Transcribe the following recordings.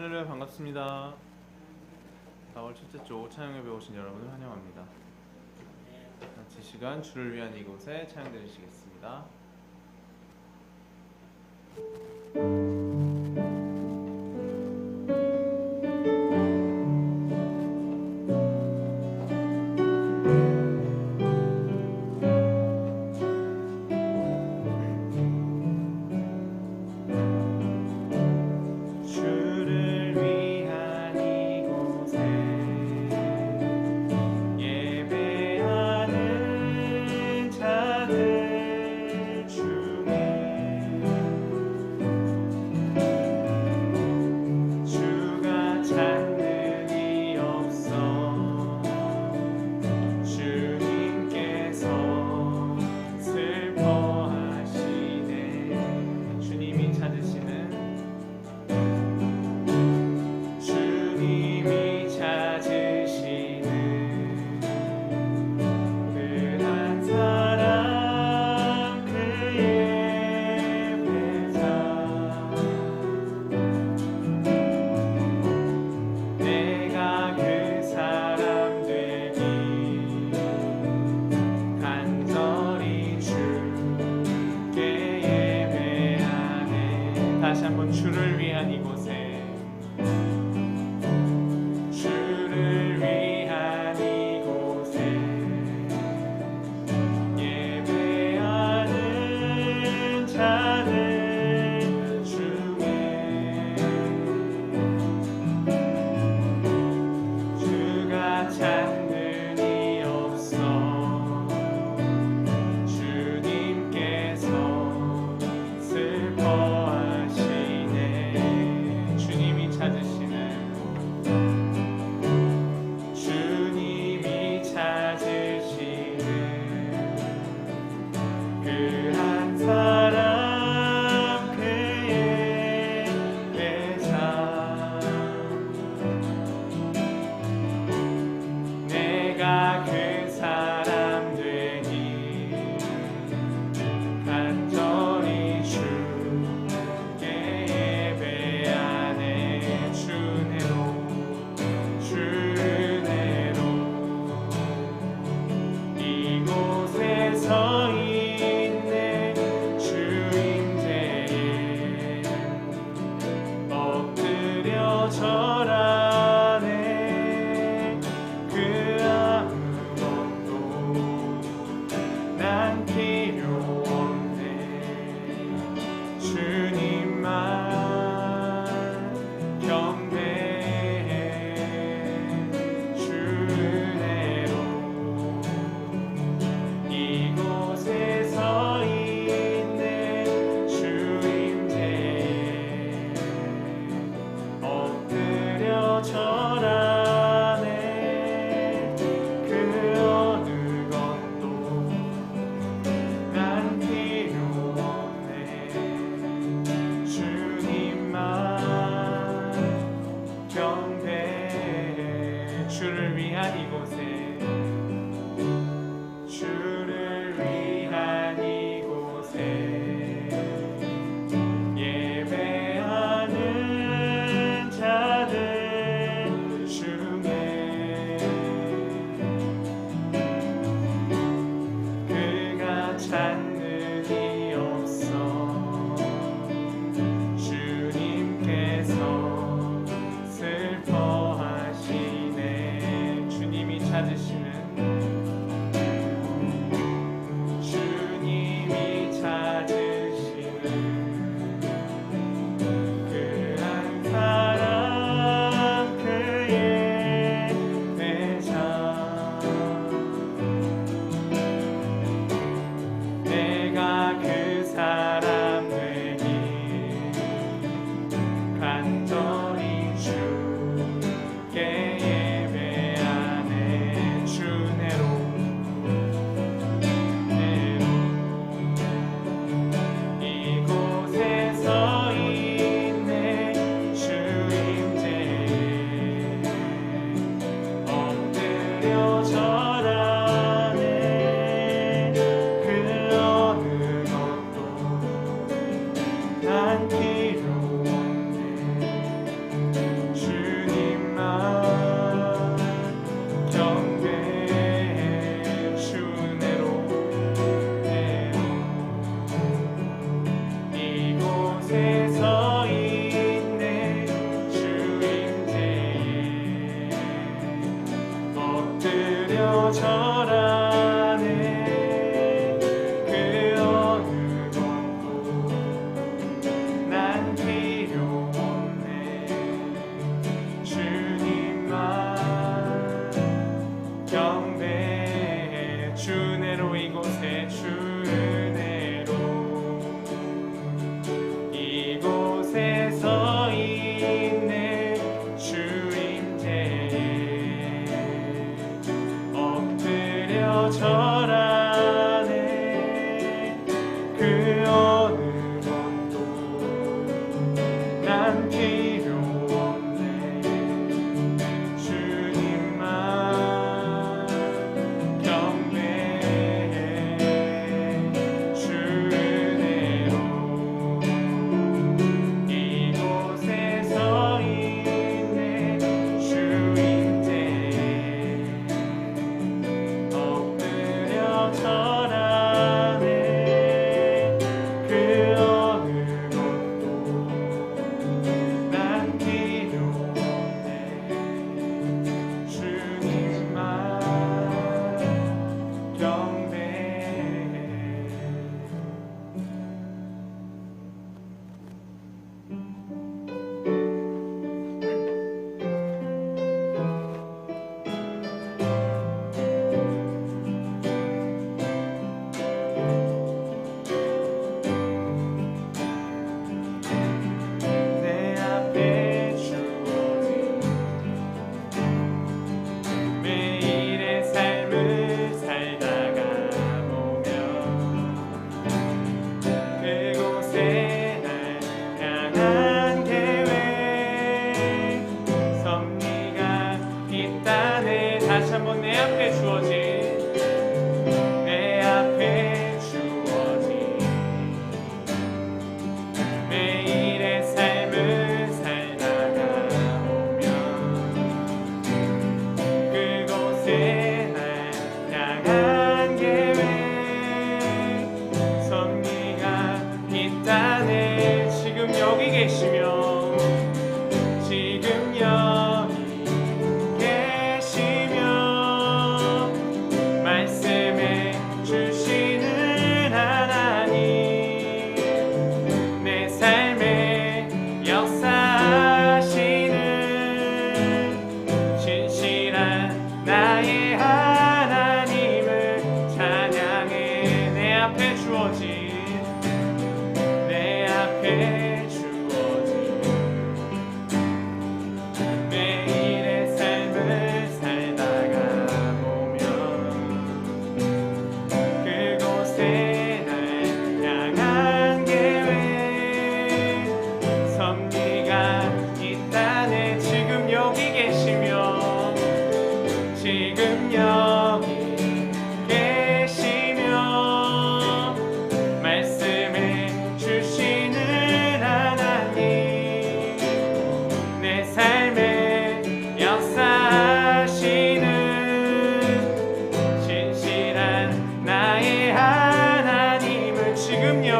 클레르 반갑습니다. 4월 첫째 주 차영에 배우신 여러분을 환영합니다. 같이 시간 주를 위한 이곳에 차영 들으시겠습니다.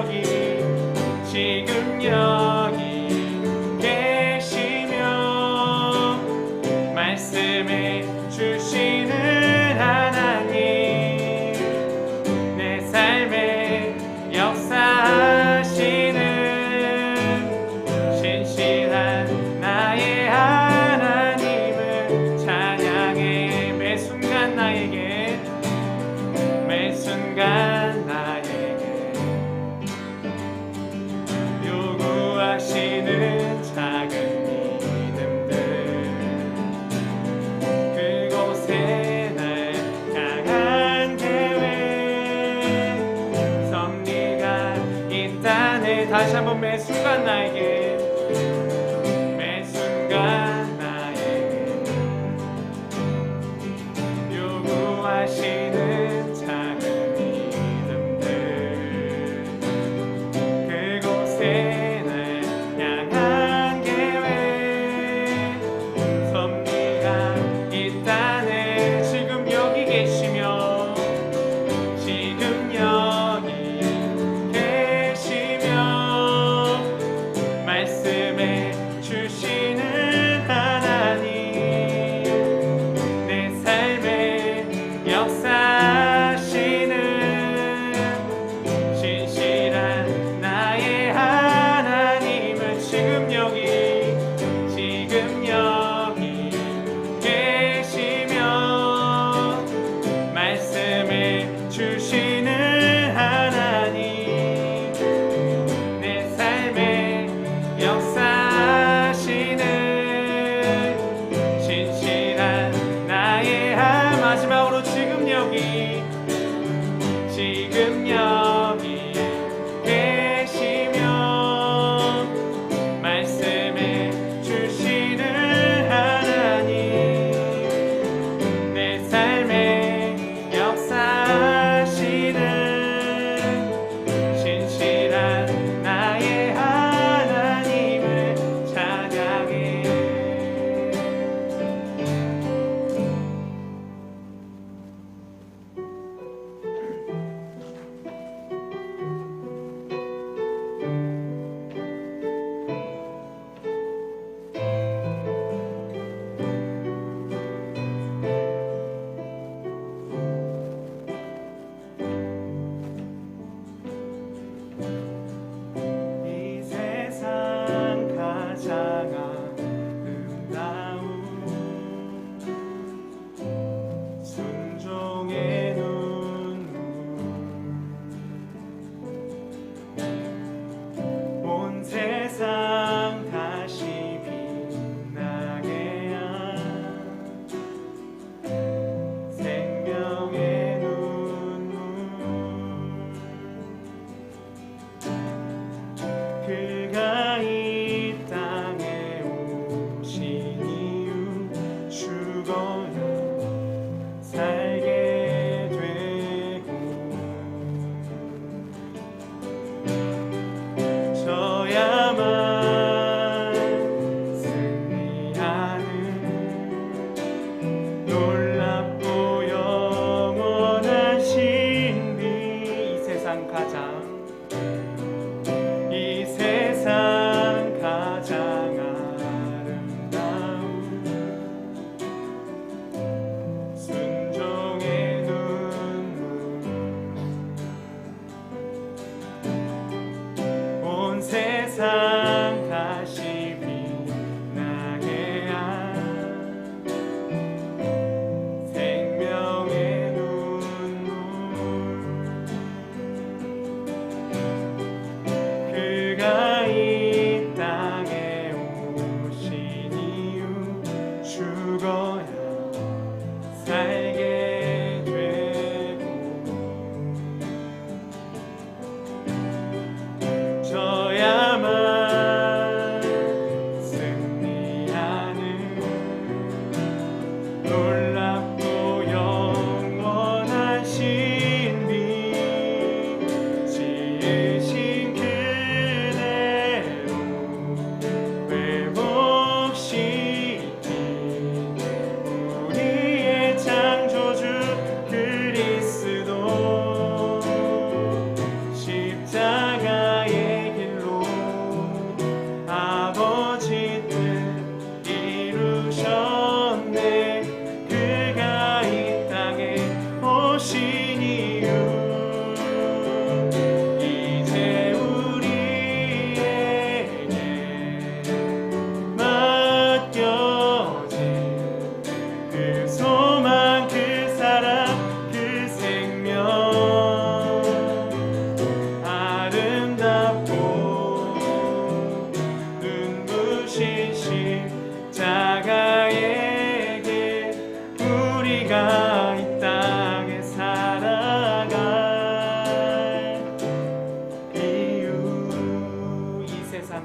여기 지금 여기 죽음의 순간 나에게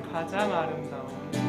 가장 아름다운.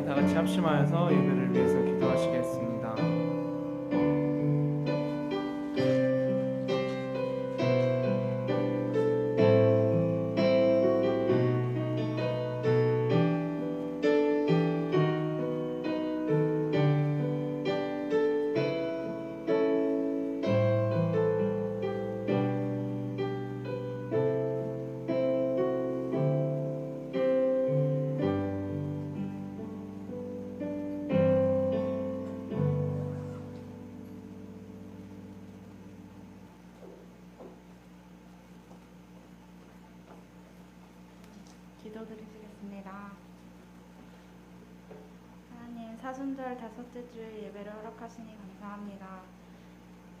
시간 다 같이 합심하여서 예배를 위해서 기도하시겠습니다. 기도드리겠습니다. 하나님 사순절 다섯째 주의 예배를 허락하시니 감사합니다.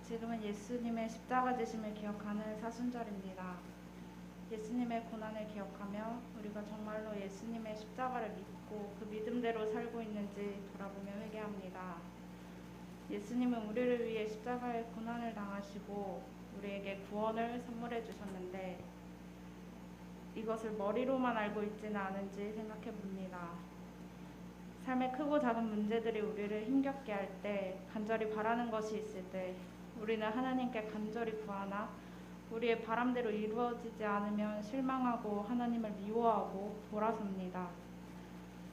지금은 예수님의 십자가 지심을 기억하는 사순절입니다. 예수님의 고난을 기억하며 우리가 정말로 예수님의 십자가를 믿고 그 믿음대로 살고 있는지 돌아보며 회개합니다. 예수님은 우리를 위해 십자가의 고난을 당하시고 우리에게 구원을 선물해 주셨는데 이것을 머리로만 알고 있지는 않은지 생각해 봅니다. 삶의 크고 작은 문제들이 우리를 힘겹게 할 때, 간절히 바라는 것이 있을 때, 우리는 하나님께 간절히 구하나 우리의 바람대로 이루어지지 않으면 실망하고 하나님을 미워하고 돌아섭니다.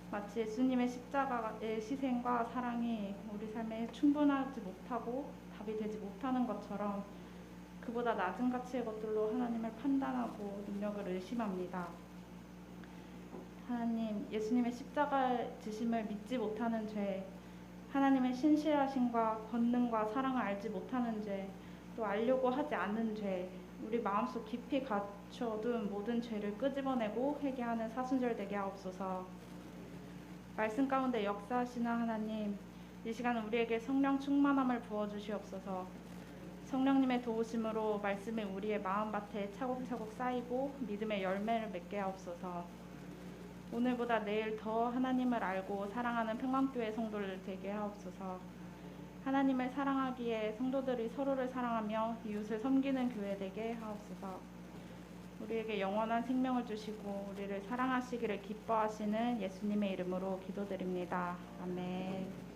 마치 예수님의 십자가의 희생과 사랑이 우리 삶에 충분하지 못하고 답이 되지 못하는 것처럼 그보다 낮은 가치의 것들로 하나님을 판단하고 능력을 의심합니다. 하나님, 예수님의 십자가 지심을 믿지 못하는 죄, 하나님의 신실하심과 권능과 사랑을 알지 못하는 죄, 또 알려고 하지 않는 죄, 우리 마음속 깊이 갇혀둔 모든 죄를 끄집어내고 회개하는 사순절 되게 하옵소서. 말씀 가운데 역사하시는 하나님, 이 시간 우리에게 성령 충만함을 부어 주시옵소서. 성령님의 도우심으로 말씀이 우리의 마음밭에 차곡차곡 쌓이고 믿음의 열매를 맺게 하옵소서. 오늘보다 내일 더 하나님을 알고 사랑하는 평강교회 성도를 되게 하옵소서. 하나님을 사랑하기에 성도들이 서로를 사랑하며 이웃을 섬기는 교회 되게 하옵소서. 우리에게 영원한 생명을 주시고 우리를 사랑하시기를 기뻐하시는 예수님의 이름으로 기도드립니다. 아멘.